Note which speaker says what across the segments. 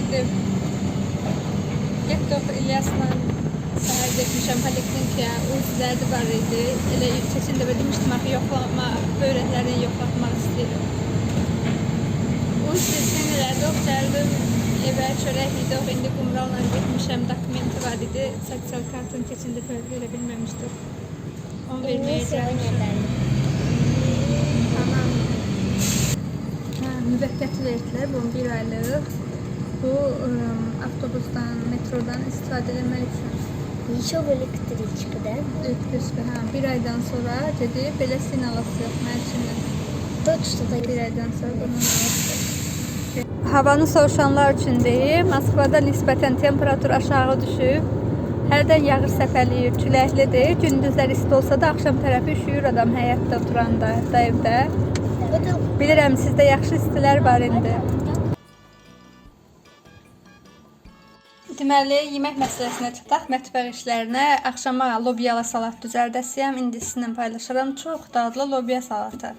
Speaker 1: idi. Getdik İlyasla səhər getmişəm poliklinikaya. O sizlərdə var idi. Elə keçən dəfə demişdim axı yoxlama, böyrəklərini yoxlatmaq istəyirəm. Seçim elədi, gəldim evə çörək yedik. İndi qumralla getmişəm, dokumenti var idi. Sosial kartını keçən dəfə verə bilməmişdim. Onu verməyə gəlmişəm. Tamam. Ha, müvəqqəti verdilər, bu bir aylıq Bu ım, avtobusdan, metrodan istifadə etmək üçün.
Speaker 2: Еще в электричкадан.
Speaker 1: Ötküsü, ha, bir aydan sonra gedib belə sinalası yapmaq üçün.
Speaker 2: Точно так.
Speaker 1: Bir aydan sonra bunun alası. Havanı soruşanlar üçün deyim, Moskvada nisbətən temperatur aşağı düşüb. Hərdən yağış səpələyir, küləklidir. Gündüzlər isti olsa da axşam tərəfi üşüyür adam həyətdə oturanda, hətta evdə.
Speaker 2: Это
Speaker 1: Bilirəm sizdə yaxşı istilər var indi. Deməli, yemək məsələsinə çataq, mətbəx işlərinə. Axşama lobyalı salat düzəldəsiyəm. İndi sizinlə paylaşıram. Çox dadlı lobya salatı.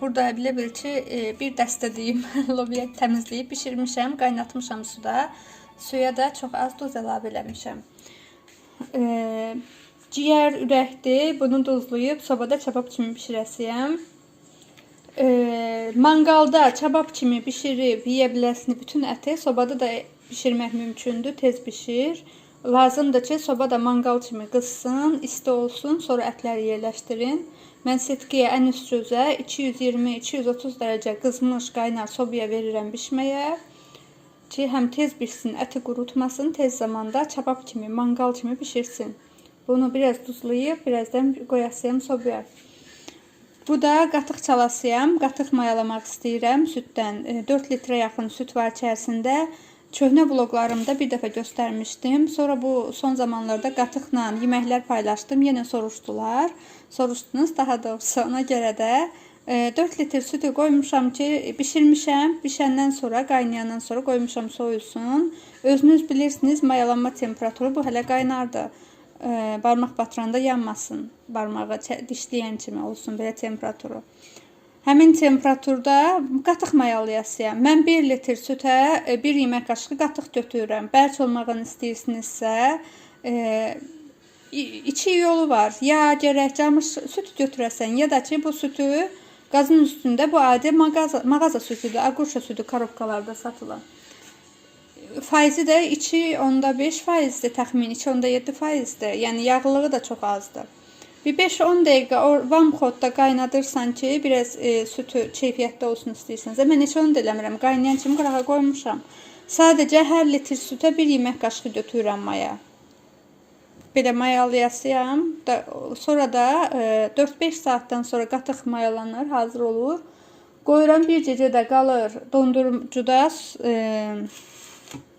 Speaker 1: Burada bilə bil ki, eh, bir dəstə deyim, lobya təmizləyib bişirmişəm, qaynatmışam suda. Suya da çox az duz əlavə eləmişəm. Ciyər ürəkdir. Bunu duzlayıb sobada çabab kimi bişirəsiyəm. Eee, manqalda çabab kimi bişirib yeyə bilərsiniz. Bütün əti sobada da bişirmək mümkündür, tez bişir. Lazımdır ki, sobada manqal kimi qızsın, isti olsun, sonra ətləri yerləşdirin. Mən setkiyə ən üst gözə 220-230 dərəcə qızmış qaynar sobaya verirəm bişməyə ki, həm tez bişsin, əti qurutmasın, tez zamanda çabab kimi, manqal kimi bişirsin. Bunu biraz duzlayıb, birazdan qoyasıyam sobaya. Bu da qatıq çalasıyam. Qatıq mayalamaq istəyirəm süddən. E, 4 litrə yaxın süd var içərisində. Köhnə bloqlarımda bir dəfə göstərmişdim. Sonra bu son zamanlarda qatıqla yeməklər paylaşdım. Yenə soruşdular. Soruşdunuz daha doğrusu ona görə də e, 4 litr südü qoymuşam ki, bişirmişəm. Bişəndən sonra, qaynayandan sonra qoymuşam soyulsun. Özünüz bilirsiniz, mayalanma temperaturu bu hələ qaynardı. E, barmaq batıranda yanmasın. Barmağı çə- dişləyən kimi olsun belə temperaturu. Həmin temperaturda qatıq mayalayasıyam. Mən 1 litr sütə 1 yemək qaşığı qatıq götürürəm. Bərk olmağını istəyirsinizsə, e, iki yolu var. Ya gərək camış süt götürəsən, ya da ki bu sütü qazın üstündə bu adi mağaza, mağaza sütüdür, aqurşa sütü karobkalarda satılan. Faizi də 2.5 faizdir, təxmin 2.7 faizdir. Yəni yağlılığı da çox azdır. Bir 5-10 dəqiqə o vamxodda qaynadırsan ki, biraz e, sütü keyfiyyətli olsun istəyirsənsə, mən heç onu da eləmirəm. Qaynayan kimi qırağa qoymuşam. Sadəcə hər litr sütə 1 yemək qaşığı götürürəm maya. Belə mayalayasıyam. Da, sonra da e, 4-5 saatdan sonra qatıq mayalanır, hazır olur. Qoyuram bir gecə də qalır dondurucuda, e,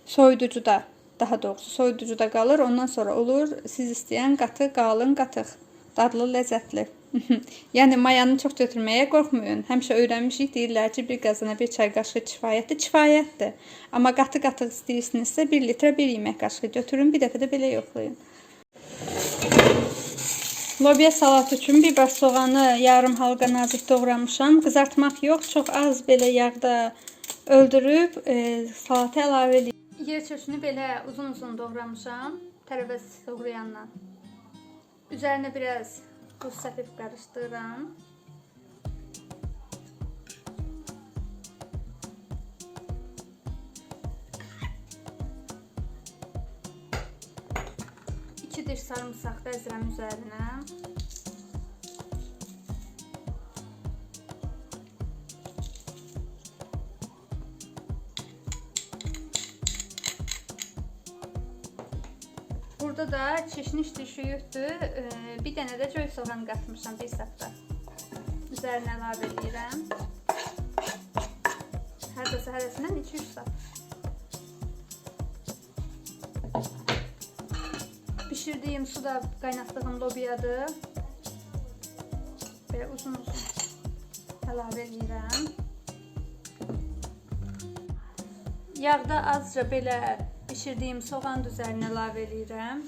Speaker 1: soyuducuda, daha doğrusu soyuducuda qalır. Ondan sonra olur siz istəyən qatı, qalın qatıq. Dadlı, ləzzətli. yəni mayanı çox götürməyə qorxmayın. Həmişə öyrənmişik deyirlər ki, bir qazana bir çay qaşığı kifayətdir. Kifayətdir. Amma qatı-qatıq istəyirsinizsə 1 litrə 1 yemək qaşığı götürün. Bir dəfə də belə yoxlayın. Lobya salatı üçün biber soğanı yarım halqa nazik doğramışam. Qızartmaq yox, çox az belə yağda öldürüb e, salata əlavə edeyim. Yer çöşünü belə uzun-uzun doğramışam. Tərəvəz doğrayandan. Üzərinə biraz duz səpib qarışdırıram. İki diş sarımsaq bəzirəm üzərinə. Burada da çeşniş düşüyübdür. Ee, bir dənə də göy soğan qatmışam bir sapda. Üzərinə əlavə edirəm. Hər dəsə hərəsindən 2-3 sap. Pişirdiyim su da qaynatdığım lobiyadır. Belə uzun-uzun əlavə edirəm. Yağda azca belə bişirdiyim soğan üzərinə əlavə edirəm.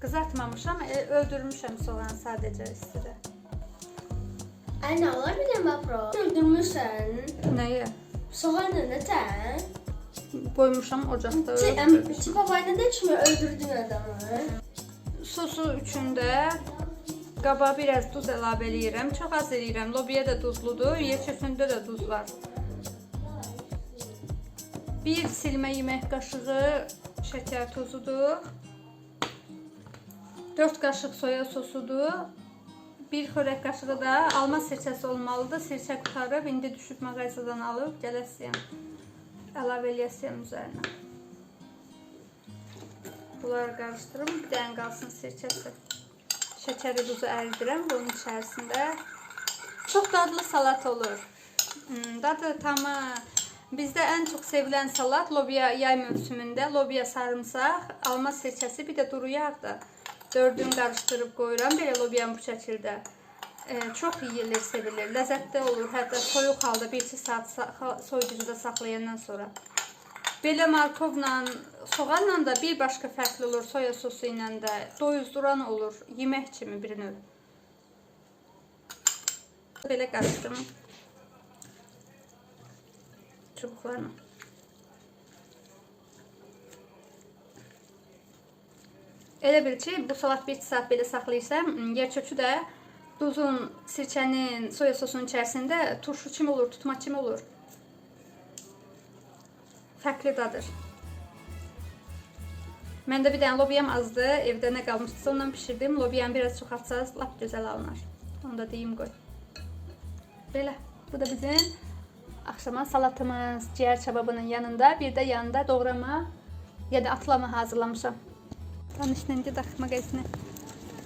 Speaker 1: Qızartmamışam, e, öldürmüşəm soğanı sadəcə istidə.
Speaker 2: Anne olabilir mi bro? Öldürmüşsün.
Speaker 1: Nəyi?
Speaker 2: Soğanı neden?
Speaker 1: qoymuşam ocaqda.
Speaker 2: Çi babayla da kimi öldürdün adamı?
Speaker 1: Sosu üçün də qaba biraz duz əlavə eləyirəm. Çox az eləyirəm. Lobiya da duzludur, yelçəsində də duz var. Bir silmə yemək qaşığı şəkər tozudur. 4 qaşıq soya sosudur. Bir xörək qaşığı da alma sirkəsi olmalıdır. Sirkə qutarıb, indi düşüb mağazadan alıb gələsiyəm. Əlavə eləyəsiyəm üzərinə. Bunları qarışdırım. Bir dənə qalsın sirkəsi. Şəkəri duzu əridirəm bunun içərisində. Çox dadlı salat olur. Hmm, Dadı tamı bizdə ən çox sevilən salat lobiya yay mövsümündə lobiya sarımsaq, alma sirkəsi, bir də duru yağdır. Dördünü qarışdırıb qoyuram belə lobiyanı bu şəkildə. Ee, çox yeyilir, sevilir. Ləzzətli olur. Hətta soyuq halda 1-2 saat sa- soyuducuda saxlayandan sonra. Belə markovla, soğanla da bir başqa fərqli olur, soya sosu ilə də doyuzduran olur, yemək kimi bir növ. Belə. Çubuqlarla. Elə bil ki, bu salat 1 saat belə saxlaysam, yer kökü də duzun, sirkənin, soya sosunun içərisində turşu kimi olur, tutma kimi olur. Fərqli dadır. Məndə bir dənə lobiyam azdı. Evdə nə qalmışdısa ondan bişirdim. Lobiyanı biraz çox atsanız lap gözəl alınar. Onu da deyim qoy. Belə. Bu da bizim axşama salatımız, ciyər çababının yanında, bir də yanında doğrama ya da atlama hazırlamışam. Tanış nənci dax mağazinə.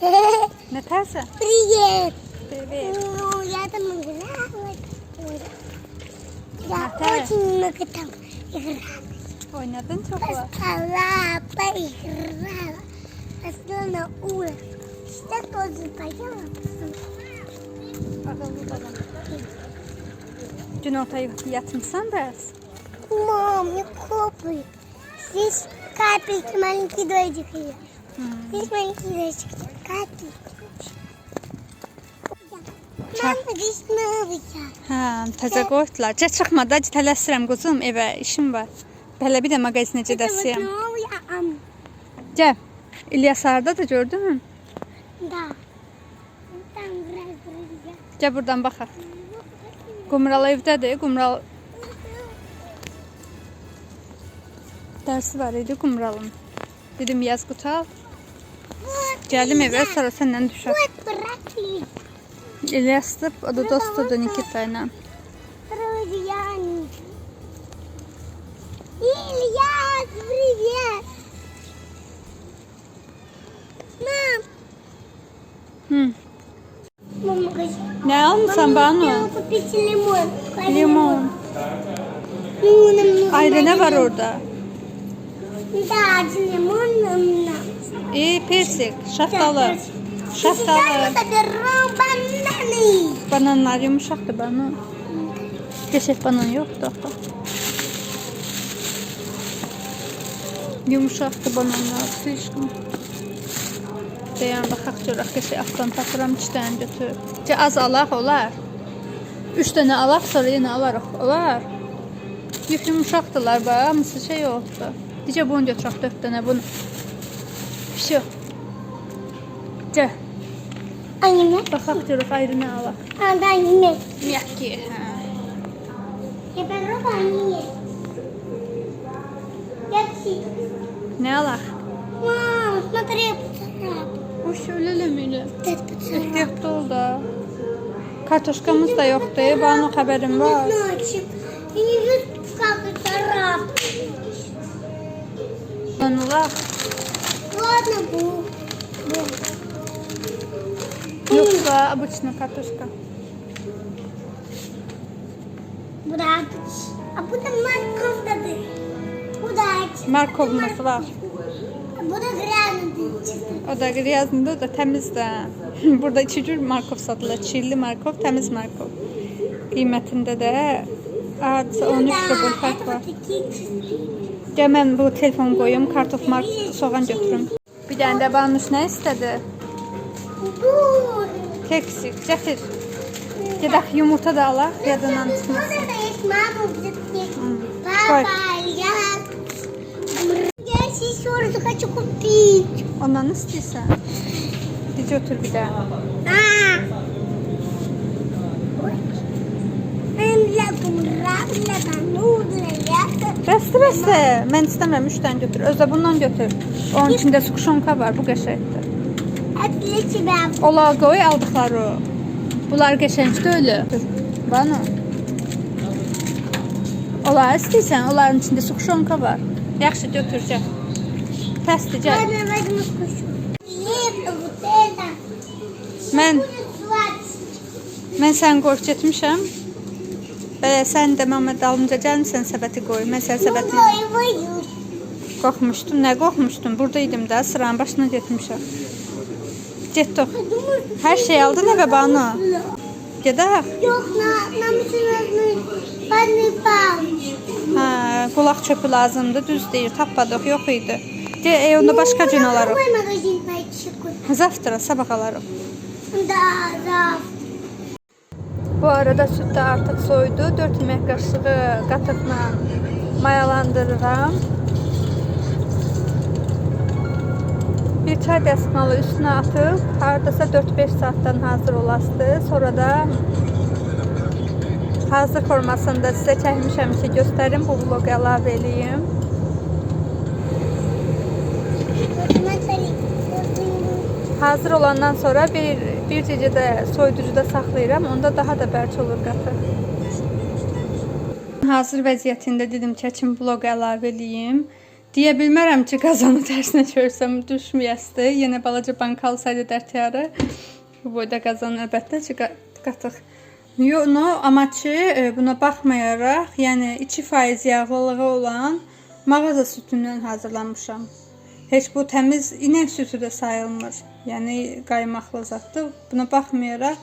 Speaker 1: Nə tərsə?
Speaker 2: Привет!
Speaker 1: Evet.
Speaker 2: Ну, я там играла. Я
Speaker 1: Наталья.
Speaker 2: очень много там играла.
Speaker 1: Oynadın çox var.
Speaker 2: Постояла, поиграла. Пошла на улицу. Сейчас тоже поела.
Speaker 1: Ağıllı balam. Dün orta yatmışsan bəs?
Speaker 2: Мам, не копай. Здесь капельки, маленькие дождики. Здесь маленькие дождики. Капельки. Мама, здесь новые.
Speaker 1: Hə, təzə qoydular. Gəl çıxma da, tələsirəm quzum evə, işim var. Belə bir də mağazinə
Speaker 2: Это вот
Speaker 1: gedəsiyəm.
Speaker 2: новые, а м,
Speaker 1: Gəl. İlyas hardadır gördün?
Speaker 2: да. Там раз друзья.
Speaker 1: Gəl buradan baxaq. Kumral evdədir. Kumral dərsi var idi Kumralın. Dedim yaz qutal. Gəldim evə, sonra səndən düşər.
Speaker 2: Elə
Speaker 1: yazıb, o da dostudur Nikita ilə. Ne almışsın Banu? Limon.
Speaker 2: Limon.
Speaker 1: Ayrı ne var orada?
Speaker 2: Bir de acı limon.
Speaker 1: İyi persik, şaftalı. Şaftalı. Bananlar yumuşaktı bana. Keşif banan yoktu. Yumuşaktı bananlar. Sıçkın. Dayan baxaq görək qəşəng altdan tapıram 2 dənə götür. Ki az alaq olar. 3 dənə alaq sonra yenə alarıq. Olar. Yük yumuşaqdılar bax, hamısı şey yoxdur. Dicə bunu götürək 4 dənə bunu. Pişiyor. Gəl,
Speaker 2: Anne.
Speaker 1: baxaq görək ayrı nə alaq.
Speaker 2: А, да, нет.
Speaker 1: Miyakki, hə.
Speaker 2: Я попробую, они нет. Я чик.
Speaker 1: Nə alaq?
Speaker 2: Мам, смотри, поцарап.
Speaker 1: O şöyle eləməylə.
Speaker 2: Это поцарап.
Speaker 1: Ehtiyatlı ol da. Kartoşkamız da yoxdur. Bana xəbərim var.
Speaker 2: Значит, я не вижу, как это царап.
Speaker 1: Anılaq.
Speaker 2: Ладно, бу. Бу.
Speaker 1: Yoxsa обычно kartoşka.
Speaker 2: Братыч. А burada морковь дады. Удачи.
Speaker 1: Markovumuz var.
Speaker 2: А burada грязно чисто.
Speaker 1: o da Riyaz'ın da təmiz də. Burada 2 markov satılır. Çilli markov, təmiz markov. Qiymətində də artı 13 rubl fərq var. Gəl bu telefon qoyum, kartof mark soğan götürüm. Bir dənə də Banuş nə istədi? Keksik, gətir. Gedək yumurta da alaq, yadından çıxmasın.
Speaker 2: Hmm. Qoy. Sonra захочу купить.
Speaker 1: Ondan istəyirsən? De götür bir də.
Speaker 2: А! Ой. Эм, для дура, для кануда, для...
Speaker 1: Bəsdir, bəsdir. Mən istəmirəm 3 dənə götür. Özdə bundan götür. Onun içində skuşonka var, bu qəşəngdir.
Speaker 2: Это для тебя.
Speaker 1: Ola qoy aldıqları. Bunlar qəşəng deyil. Bana. Ola istəyirsən, onların içində skuşonka var. Yaxşı götürəcəm.
Speaker 2: Testice.
Speaker 1: Mən Mən səni qorxutmuşam. Belə sən də məmə dalımca gəlmisən səbəti qoy. Mən sən
Speaker 2: səbətini
Speaker 1: Qorxmuşdum. Nə qorxmuşdum? Burada idim də, sıranın başına getmişəm. Get
Speaker 2: dox.
Speaker 1: Hər şey aldın evə bana. Gedək.
Speaker 2: Yox, nam üçün özümü
Speaker 1: Ha, qulaq çöpü lazımdı, düz deyir. Tapmadıq, yox idi. De, e, onda başqa gün alarıq.
Speaker 2: Какой магазин пойти купить?
Speaker 1: Zavtra, sabah alarıq.
Speaker 2: Да, да.
Speaker 1: Bu arada süd də artıq soydu. 4 yemək qaşığı qatıqla mayalandırıram. Bir çay dəsmalı üstünə atıb, hardasa 4-5 saatdan hazır olasıdır. Sonra da hazır formasını da sizə çəkmişəm ki, göstərim, bu vloqa əlavə eləyim. Hazır olandan sonra bir bir gecə də soyuducuda saxlayıram. Onda daha da bərk olur qatıq. Hazır vəziyyətində dedim çəkim vloq əlavə eləyim. Deyə bilmərəm ki, qazanı tərsinə çörsəm düşməyəsdi. Yenə balaca bank alsaydı dərtiyarı. Bu boyda qazan əlbəttə ki, qa- qatıq. Yo, no, amma ki, e, buna baxmayaraq, yəni 2% yağlılığı olan mağaza südündən hazırlamışam. Heç bu təmiz inək südü də sayılmır. Yəni qaymaqlı zaddır. Buna baxmayaraq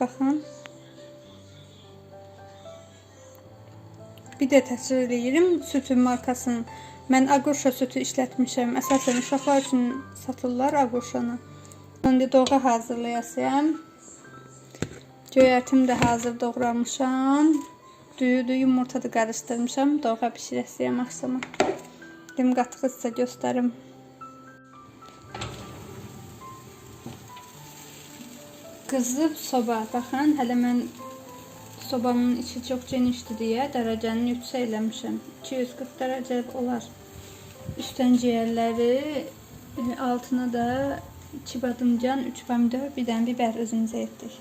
Speaker 1: baxın. Bir də təkrar eləyirəm, südün markasını. Mən Agurşa südü işlətmişəm. Əsasən uşaqlar üçün satırlar Agurşanı. İndi doğğa hazırlayasıyam. Göyərtim də hazır doğramışam. Düyüdü, yumurta da qarışdırmışam. Doğğa bişirəsiyəm axşama. Dim qatığı sizə göstərim. Qızıb soba. Baxın, hələ mən sobamın içi çox genişdir deyə dərəcəni yüksək eləmişəm. 240 dərəcə olar. Üstdən ciyərləri, altına da 2 badımcan, 3 pomidor, bir dənə biber özümüzə etdik.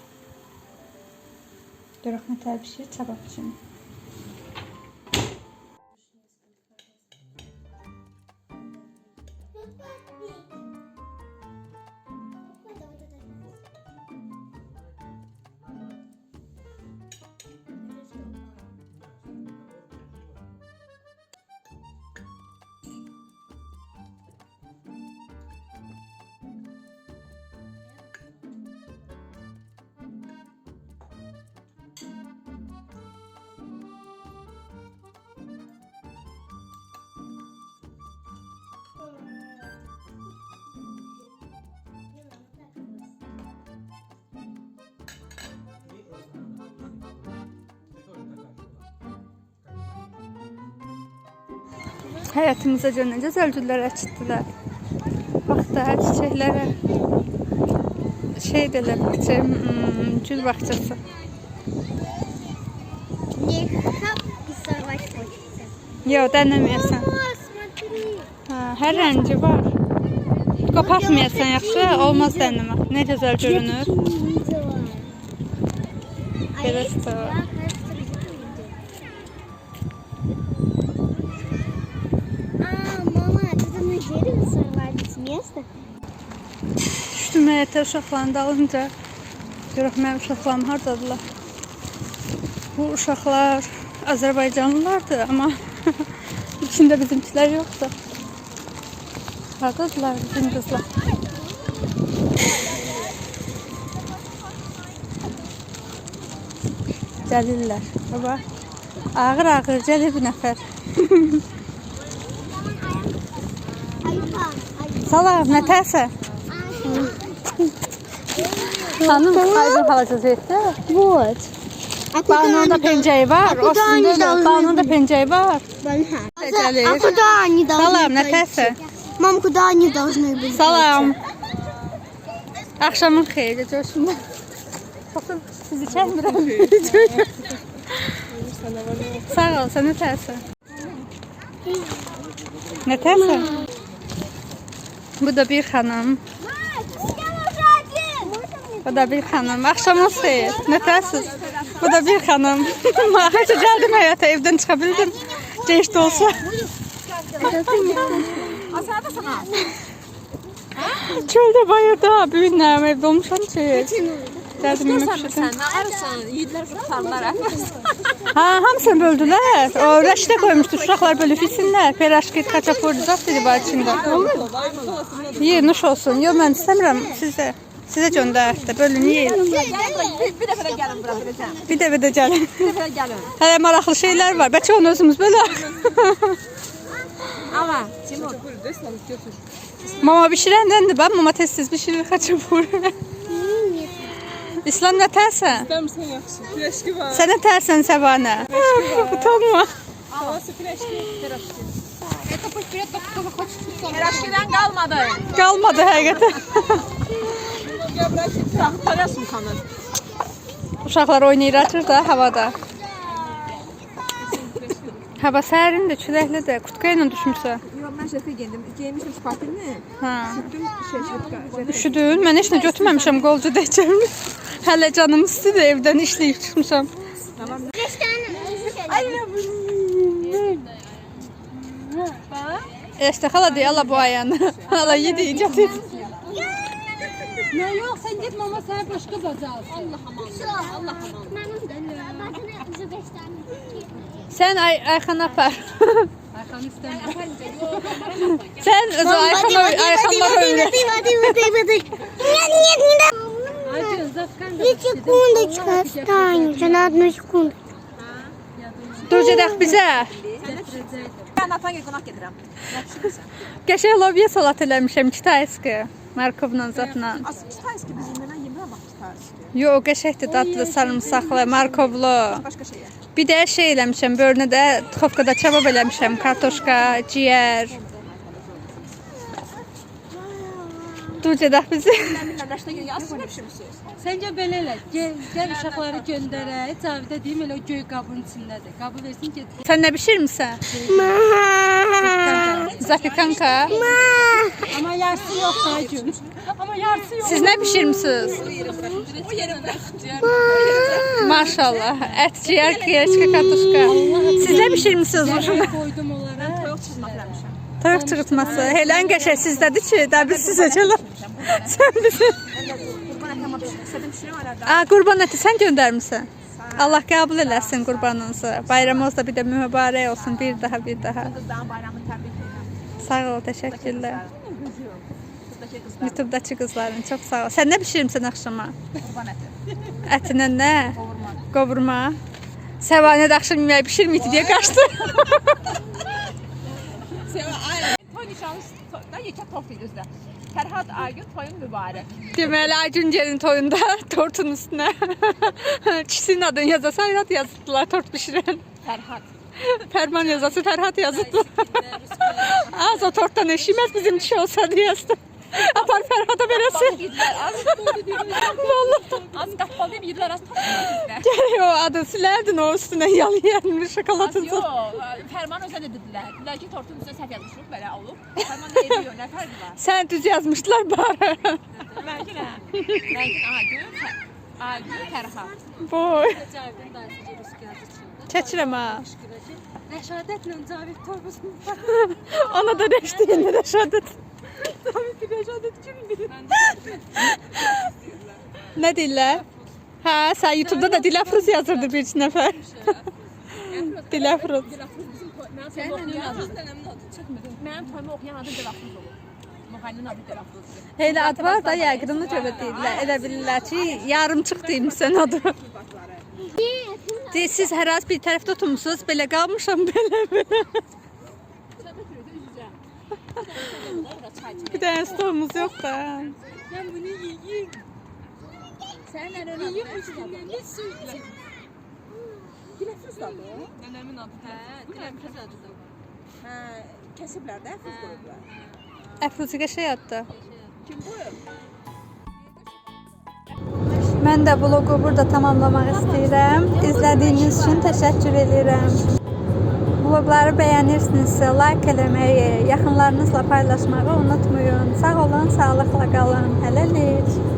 Speaker 1: Görək nə tər bişir, çabaq üçün. hayatımıza döneceğiz. Öldüler açtılar. Bak daha çiçeklere şey deler, şey, hmm, gül bahçesi.
Speaker 2: Yok denemeyesen.
Speaker 1: Ha, her rengi var. Kopartmayasan yaxşı, olmaz deneme. Ne güzel görünür.
Speaker 2: Böyle de var. yazdı.
Speaker 1: Düşdüm həyətə uşaqların dalınca. Görək mənim uşaqlarım hardadılar. Bu uşaqlar Azərbaycanlılardır, amma içində bizimkilər yoxdur. Hardadılar bizim qızlar? Gəlirlər. Bax. Ağır-ağır gəlir bir nəfər.
Speaker 2: Ayıpa, ayıpa.
Speaker 1: Salam, nə tərsə? Xanım, hayır halacağız etdi.
Speaker 2: Вот. А
Speaker 1: Banonda
Speaker 2: они дол-
Speaker 1: pencəyi var.
Speaker 2: А куда они
Speaker 1: Aslında
Speaker 2: должны
Speaker 1: banonda pencəyi var.
Speaker 2: Ага.
Speaker 1: Gəlir.
Speaker 2: А куда они должны
Speaker 1: Salam, nə
Speaker 2: пойти?
Speaker 1: tərsə?
Speaker 2: Мам, куда они должны быть?
Speaker 1: Salam. Axşamın xeyri coşma. Baxın, sizi çəkmirəm. Sağ ol, sən nə tərsən? Nə tərsən? Bu da bir xanım. Bu da bir xanım. Axşamınız xeyir. Nə tərsiz? Bu da bir xanım. Axırca gəldim həyata, evdən çıxa bildim. Gec də olsa. Çöldə bayırda büyünlərəm evdə olmuşam ki. Gəldim yemək
Speaker 3: Sen ne ararsan? Yiğitler kurtarlar
Speaker 1: Ha, hamısını böldülər. O rəşdə qoymuşdu uşaqlar bölüb yesinlər. Peraşki kaçapur zat dedi var içində. Ye, nuş olsun. Yox, mən istəmirəm sizə. Sizə göndərdi. Bölün, yeyin.
Speaker 3: Bir, defa da gelin bura.
Speaker 1: Bir də bir də gəlin.
Speaker 3: Bir.
Speaker 1: Hələ maraqlı şeylər var. Bəlkə onu özümüz bölək.
Speaker 3: Ama Timur.
Speaker 1: Mama bişirəndəndir. Bax, mama tez-tez bişirir kaçapur. İslam nə tərsən?
Speaker 4: İstəmirsən yaxşı. Fleşki var.
Speaker 1: Sən nə tərsən Səbanə? Utanma.
Speaker 4: Havası fleşki.
Speaker 3: Peraşkiden kalmadı.
Speaker 1: Qalmadı həqiqətən.
Speaker 3: Tarasın kanın.
Speaker 1: Uşaqlar oynayır da havada. Hava sərindir, küləklidir. Kutka ilə düşmüsə.
Speaker 3: Yok ben şefe giydim. Giymişim spatini.
Speaker 1: Ha.
Speaker 3: Dün şey şefe.
Speaker 1: Üşüdün. Mən heç nə götürməmişəm, qolcu deyəcəm. Hele canım istedi evden işleyip çıkmışam.
Speaker 2: Beş tane
Speaker 1: İşte hala diye ala bu ayağını. Hala yedi icat et.
Speaker 5: Ne yok sen git mama sana başka baca al.
Speaker 2: Allah aman. Allah.
Speaker 1: Sen Ay Ayhan Apar.
Speaker 5: Ayhan istemiyor.
Speaker 1: Sen Ayhan Ayhan Ayhan Ayhan
Speaker 2: Ayhan Ayhan воды. Нет, нет, не да.
Speaker 5: Acı Zafkan da
Speaker 2: Две секундочку останется на одну секунду.
Speaker 1: Dur gedək bizə.
Speaker 3: Ben Natanya konak getirəm.
Speaker 1: Qəşəng lobya salat eləmişəm 2 tayski. Markovla zatla.
Speaker 3: Az kitayız ki bizim ben yemirəm bak kitayız ki.
Speaker 1: Yo, qəşəngdir, dadlı, sarımsaqlı, markovlu.
Speaker 3: Başka şey.
Speaker 1: Bir də şey eləmişəm, börünə də tıxovkada kebab eləmişəm, kartoşka, ciyər. Dur gedək bizi.
Speaker 3: Ben bilmem leşte gel. Siz ne pişirmişsiniz?
Speaker 5: Sence belə elə. Gel, gel uşaqları göndərək. Cavidə deyim elə o göy qabın içindədir. Qabı versin get.
Speaker 1: Sən nə bişirmisən? Zapikanka.
Speaker 5: Amma yarısı yox daha gün. Amma yarısı yox.
Speaker 1: Siz nə bişirmisiniz?
Speaker 3: O yere bırak.
Speaker 1: Maşallah. Ət, ciyər, kiyəçka, kartoşka. Siz nə bişirmisiniz?
Speaker 5: Koydum onlara.
Speaker 3: Toyuq çizmək
Speaker 1: Toyuq çığırtması. Helən qəşəng sizdədir ki, də biz sizə gələk. Sən bizi.
Speaker 3: Qurban etəm pişirəm. İstədim pişirəm arada.
Speaker 1: A, qurban əti sən göndərmisən. Allah qəbul eləsin qurbanınızı. Bayramınız da bir də mübarək olsun bir daha bir daha. Sağ ol, təşəkkürlər. YouTube'dakı qızların çox sağ ol. Sən nə bişirmisən axşama?
Speaker 3: qurban etir.
Speaker 1: Ətinə nə?
Speaker 3: Qovurma.
Speaker 1: Qovurma. Səvanə də axşam yemək bişirməydi deyə qaçdı.
Speaker 3: Toy nişanı da yekə tof idi üzdə. Fərhad Aygün toyun mübarək.
Speaker 1: Deməli Aygün gəlin toyunda tortun üstünə kişinin adını yazasa Fərhad yazdılar tort bişirən.
Speaker 3: Fərhad.
Speaker 1: Fərman yazası Fərhad yazdılar. Az o tortdan eşiməz bizim kişi olsa diye yazdı. Apar Fərhada verəsin.
Speaker 3: Yedilər az.
Speaker 1: Vallahi.
Speaker 3: Az qapalı deyib yedilər az tof bizdə.
Speaker 1: Gəl o adı silərdin o üstünə yalayarmış
Speaker 3: Az
Speaker 1: şokoladın.
Speaker 3: yox. Fərman özə də dedilər. Dedilər ki, tortun üstünə səhv yazmışıq, belə olub. Fərman da ediyor, nə fərqi var?
Speaker 1: Sən düz yazmışdılar bari.
Speaker 3: Mənki nə? Mənki Aygün, Fər- Aygün, Fərhad.
Speaker 1: Boy.
Speaker 5: Cavidin dayısı Cirus gəldi içində.
Speaker 1: Çəkirəm ha.
Speaker 5: Rəşadətlə Cavid torbasını
Speaker 1: Ona da reşdiğinde reşadet. Ne deyirlər? Hə, sən YouTube'da da Dilafruz yazırdı bir nəfər. Dilafruz.
Speaker 3: Mənim toyumu oxuyan adı Dilafruz Dilafruzdur.
Speaker 1: Elə ad var da yəqinini görə deyirlər. Elə bilirlər ki, yarımçıq deyilsən adı. Deyir, siz hər az bir tərəfdə oturmusunuz, belə qalmışam belə belə. Bir dənə stolumuz yox da.
Speaker 5: Ben bunu yiyeyim.
Speaker 3: Sən nə
Speaker 5: Yiyeyim üstündən. Ne suyla?
Speaker 3: Dilafruz adı?
Speaker 5: Nənəmin adı. Hə, Dilafruz adı da var.
Speaker 3: Hə, kəsiblər də, fuz qoyublar.
Speaker 1: Əfruziqə şey addı.
Speaker 3: Kim bu?
Speaker 1: Mən də vloqu burada tamamlamaq istəyirəm. İzlədiyiniz üçün təşəkkür edirəm. Vloqları bəyənirsinizsə like eləməyi, yaxınlarınızla paylaşmağı unutmayın. Sağ olun, sağlıqla qalın. Hələlik.